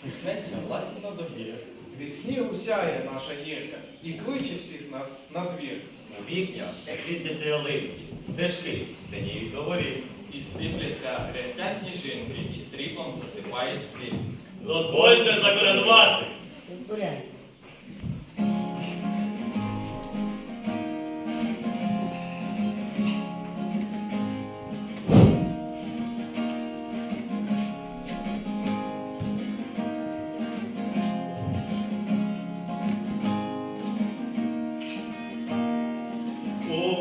Усміхнеться лагідно до гір. Від снігу сяє наша гірка і кличе всіх нас на двір. У вікнях квітняться ялинки, стежки синіють доворі. І сипляться рязка сніжинки, і стріпом засипає світ. Дозвольте закоренувати.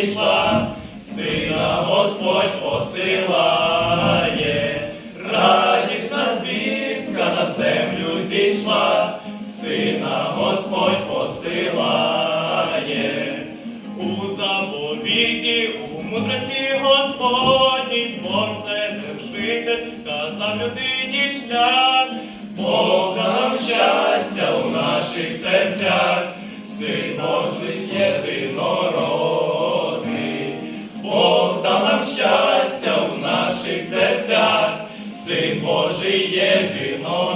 Зійшла, сина Господь посилає, радісна звістка на землю зійшла, сина Господь посилає. У заповіті, у мудрості Господній, Бог вседержитель, казав людині шлях, Бог дав нам щастя у наших серцях, Син Божий єдинородний, серцях, Син Божий єдинородний.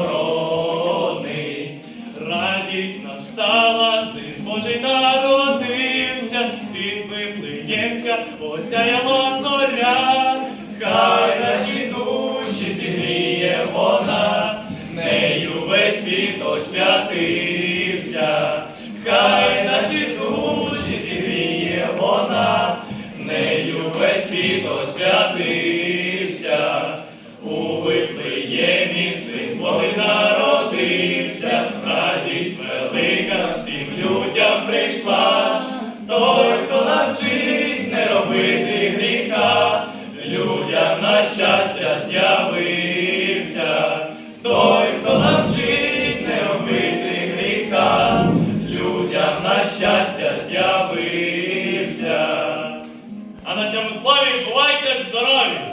Радість настала, син Божий народився, світ Вифлеємська осяяла зоря, хай наші душі зігріє вона, нею весь світ освятився, хай з'явився, з'явився, той, хто навчить необмитих гріха, людям на щастя з'явився. А на цьому славі бувайте здорові!